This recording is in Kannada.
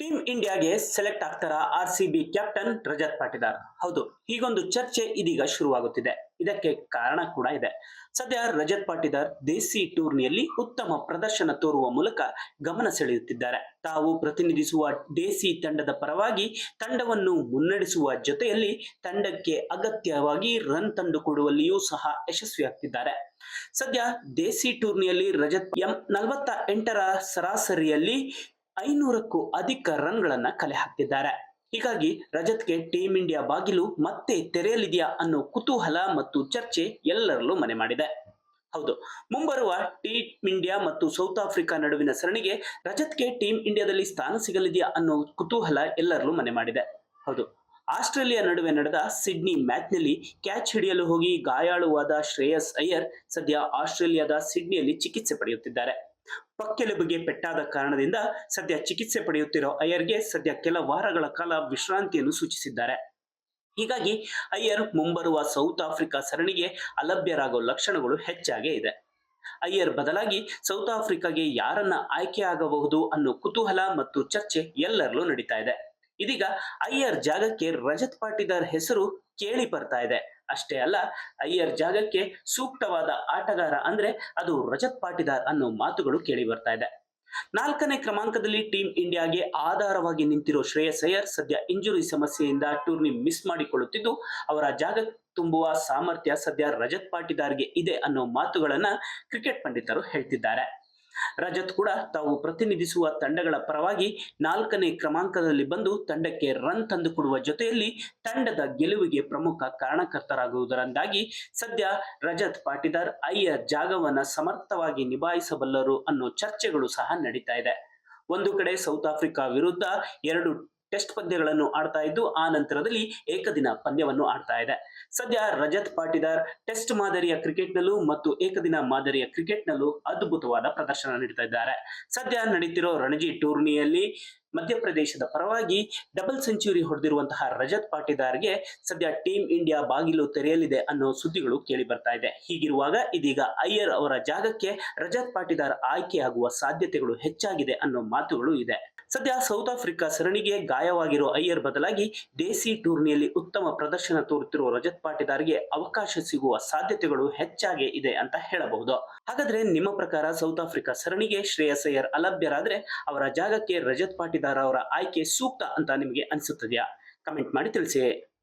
ಟೀಮ್ ಇಂಡಿಯಾಗೆ ಸೆಲೆಕ್ಟ್ ಆಗ್ತಾರ R C B captain Rajat Patidar? ಹೌದು, ಹೀಗೊಂದು ಚರ್ಚೆ ಇದೀಗ ಶುರುವಾಗುತ್ತಿದೆ. ಇದಕ್ಕೆ ಕಾರಣ ಕೂಡ ಇದೆ. ಸದ್ಯ ರಜತ್ ಪಾಟಿದಾರ್ ದೇಸಿ ಟೂರ್ನಿಯಲ್ಲಿ ಉತ್ತಮ ಪ್ರದರ್ಶನ ತೋರುವ ಮೂಲಕ ಗಮನ ಸೆಳೆಯುತ್ತಿದ್ದಾರೆ. ತಾವು ಪ್ರತಿನಿಧಿಸುವ ದೇಸಿ ತಂಡದ ಪರವಾಗಿ ತಂಡವನ್ನು ಮುನ್ನಡೆಸುವ ಜೊತೆಯಲ್ಲಿ ತಂಡಕ್ಕೆ ಅಗತ್ಯವಾಗಿ ರನ್ ತಂದುಕೊಡುವಲ್ಲಿಯೂ ಸಹ ಯಶಸ್ವಿಯಾಗ್ತಿದ್ದಾರೆ. ಸದ್ಯ ದೇಸಿ ಟೂರ್ನಿಯಲ್ಲಿ ರಜತ್ ಎಂ ನಲವತ್ತ ಎಂಟರ ಸರಾಸರಿಯಲ್ಲಿ ಐನೂರಕ್ಕೂ ಅಧಿಕ ರನ್ಗಳನ್ನ ಕಲೆ ಹಾಕಿದ್ದಾರೆ ಹೀಗಾಗಿ ರಜತ್ಗೆ ಟೀಂ ಇಂಡಿಯಾ ಬಾಗಿಲು ಮತ್ತೆ ತೆರೆಯಲಿದೆಯಾ ಅನ್ನೋ ಕುತೂಹಲ ಮತ್ತು ಚರ್ಚೆ ಎಲ್ಲರಲ್ಲೂ ಮನೆ ಮಾಡಿದೆ. ಹೌದು, ಮುಂಬರುವ ಟೀಂ ಇಂಡಿಯಾ ಮತ್ತು ಸೌತ್ ಆಫ್ರಿಕಾ ನಡುವಿನ ಸರಣಿಗೆ ರಜತ್ಗೆ ಟೀಂ ಇಂಡಿಯಾದಲ್ಲಿ ಸ್ಥಾನ ಸಿಗಲಿದೆಯಾ ಅನ್ನೋ ಕುತೂಹಲ ಎಲ್ಲರಲ್ಲೂ ಮನೆ ಮಾಡಿದೆ. ಹೌದು, ಆಸ್ಟ್ರೇಲಿಯಾ ನಡುವೆ ನಡೆದ ಸಿಡ್ನಿ ಮ್ಯಾಚ್ನಲ್ಲಿ ಕ್ಯಾಚ್ ಹಿಡಿಯಲು ಹೋಗಿ ಗಾಯಾಳುವಾದ ಶ್ರೇಯಸ್ ಅಯ್ಯರ್ ಸದ್ಯ ಆಸ್ಟ್ರೇಲಿಯಾದ ಸಿಡ್ನಿಯಲ್ಲಿ ಚಿಕಿತ್ಸೆ ಪಡೆಯುತ್ತಿದ್ದಾರೆ. ಪಕ್ಕೆಲುಬಿಗೆ ಪೆಟ್ಟಾದ ಕಾರಣದಿಂದ ಸದ್ಯ ಚಿಕಿತ್ಸೆ ಪಡೆಯುತ್ತಿರೋ ಅಯ್ಯರ್ಗೆ ಸದ್ಯ ಕೆಲ ವಾರಗಳ ಕಾಲ ವಿಶ್ರಾಂತಿಯನ್ನು ಸೂಚಿಸಿದ್ದಾರೆ. ಹೀಗಾಗಿ ಅಯ್ಯರ್ ಮುಂಬರುವ ಸೌತ್ ಆಫ್ರಿಕಾ ಸರಣಿಗೆ ಅಲಭ್ಯರಾಗೋ ಲಕ್ಷಣಗಳು ಹೆಚ್ಚಾಗೇ ಇದೆ. ಅಯ್ಯರ್ ಬದಲಾಗಿ ಸೌತ್ ಆಫ್ರಿಕಾಗೆ ಯಾರನ್ನ ಆಯ್ಕೆ ಆಗಬಹುದು ಅನ್ನೋ ಕುತೂಹಲ ಮತ್ತು ಚರ್ಚೆ ಎಲ್ಲರಲ್ಲೂ ನಡೀತಾ ಇದೆ. ಇದೀಗ ಅಯ್ಯರ್ ಜಾಗಕ್ಕೆ ರಜತ್ ಪಾಟೀದಾರ್ ಹೆಸರು ಕೇಳಿ ಬರ್ತಾ ಇದೆ. ಅಷ್ಟೇ ಅಲ್ಲ, ಅಯ್ಯರ್ ಜಾಗಕ್ಕೆ ಸೂಕ್ತವಾದ ಆಟಗಾರ ಅಂದ್ರೆ ಅದು ರಜತ್ ಪಾಟೀದಾರ್ ಅನ್ನೋ ಮಾತುಗಳು ಕೇಳಿ ಬರ್ತಾ ಇದೆ. ನಾಲ್ಕನೇ ಕ್ರಮಾಂಕದಲ್ಲಿ ಟೀಂ ಇಂಡಿಯಾಗೆ ಆಧಾರವಾಗಿ ನಿಂತಿರೋ ಶ್ರೇಯಸ್ ಅಯ್ಯರ್ ಸದ್ಯ ಇಂಜುರಿ ಸಮಸ್ಯೆಯಿಂದ ಟೂರ್ನಿ ಮಿಸ್ ಮಾಡಿಕೊಳ್ಳುತ್ತಿದ್ದು, ಅವರ ಜಾಗ ತುಂಬುವ ಸಾಮರ್ಥ್ಯ ಸದ್ಯ ರಜತ್ ಪಾಟೀದಾರ್ಗೆ ಇದೆ ಅನ್ನೋ ಮಾತುಗಳನ್ನ ಕ್ರಿಕೆಟ್ ಪಂಡಿತರು ಹೇಳ್ತಿದ್ದಾರೆ. ರಜತ್ ಕೂಡ ತಾವು ಪ್ರತಿನಿಧಿಸುವ ತಂಡಗಳ ಪರವಾಗಿ ನಾಲ್ಕನೇ ಕ್ರಮಾಂಕದಲ್ಲಿ ಬಂದು ತಂಡಕ್ಕೆ ರನ್ ತಂದುಕೊಡುವ ಜೊತೆಯಲ್ಲಿ ತಂಡದ ಗೆಲುವಿಗೆ ಪ್ರಮುಖ ಕಾರಣಕರ್ತರಾಗುವುದರಿಂದಾಗಿ ಸದ್ಯ ರಜತ್ ಪಾಟಿದಾರ್ ಅಯ್ಯರ್ ಜಾಗವನ್ನ ಸಮರ್ಥವಾಗಿ ನಿಭಾಯಿಸಬಲ್ಲರು ಅನ್ನೋ ಚರ್ಚೆಗಳು ಸಹ ನಡೀತಾ ಇದೆ. ಒಂದು ಕಡೆ ಸೌತ್ ಆಫ್ರಿಕಾ ವಿರುದ್ಧ ಎರಡು ಟೆಸ್ಟ್ ಪಂದ್ಯಗಳನ್ನು ಆಡ್ತಾ ಇದ್ದು, ಆ ನಂತರದಲ್ಲಿ ಏಕದಿನ ಪಂದ್ಯವನ್ನು ಆಡ್ತಾ ಇದೆ. ಸದ್ಯ ರಜತ್ ಪಾಟಿದಾರ್ ಟೆಸ್ಟ್ ಮಾದರಿಯ ಕ್ರಿಕೆಟ್ನಲ್ಲೂ ಮತ್ತು ಏಕದಿನ ಮಾದರಿಯ ಕ್ರಿಕೆಟ್ನಲ್ಲೂ ಅದ್ಭುತವಾದ ಪ್ರದರ್ಶನ ನೀಡ್ತಾ ಇದ್ದಾರೆ. ಸದ್ಯ ನಡೀತಿರೋ ರಣಜಿ ಟೂರ್ನಿಯಲ್ಲಿ ಮಧ್ಯಪ್ರದೇಶದ ಪರವಾಗಿ ಡಬಲ್ ಸೆಂಚುರಿ ಹೊಡೆದಿರುವಂತಹ ರಜತ್ ಪಾಟಿದಾರ್ಗೆ ಸದ್ಯ ಟೀಂ ಇಂಡಿಯಾ ಬಾಗಿಲು ತೆರೆಯಲಿದೆ ಅನ್ನೋ ಸುದ್ದಿಗಳು ಕೇಳಿ ಬರ್ತಾ ಇದೆ. ಹೀಗಿರುವಾಗ ಇದೀಗ ಅಯ್ಯರ್ ಅವರ ಜಾಗಕ್ಕೆ ರಜತ್ ಪಾಟಿದಾರ್ ಆಯ್ಕೆಯಾಗುವ ಸಾಧ್ಯತೆಗಳು ಹೆಚ್ಚಾಗಿದೆ ಅನ್ನೋ ಮಾತುಗಳು ಇದೆ. ಸದ್ಯ ಸೌತ್ ಆಫ್ರಿಕಾ ಸರಣಿಗೆ ಗಾಯವಾಗಿರೋ ಅಯ್ಯರ್ ಬದಲಾಗಿ ದೇಸಿ ಟೂರ್ನಿಯಲ್ಲಿ ಉತ್ತಮ ಪ್ರದರ್ಶನ ತೋರುತ್ತಿರುವ ರಜತ್ ಪಾಟಿದಾರ್ಗೆ ಅವಕಾಶ ಸಿಗುವ ಸಾಧ್ಯತೆಗಳು ಹೆಚ್ಚಾಗಿ ಇದೆ ಅಂತ ಹೇಳಬಹುದು. ಹಾಗಾದ್ರೆ ನಿಮ್ಮ ಪ್ರಕಾರ ಸೌತ್ ಆಫ್ರಿಕಾ ಸರಣಿಗೆ ಶ್ರೇಯಸ್ ಅಯ್ಯರ್ ಅಲಭ್ಯರಾದ್ರೆ ಅವರ ಜಾಗಕ್ಕೆ ರಜತ್ ಪಾಟಿದಾರ್ ಅವರ ಆಯ್ಕೆ ಸೂಕ್ತ ಅಂತ ನಿಮಗೆ ಅನಿಸುತ್ತದೆಯಾ? ಕಮೆಂಟ್ ಮಾಡಿ ತಿಳಿಸಿ.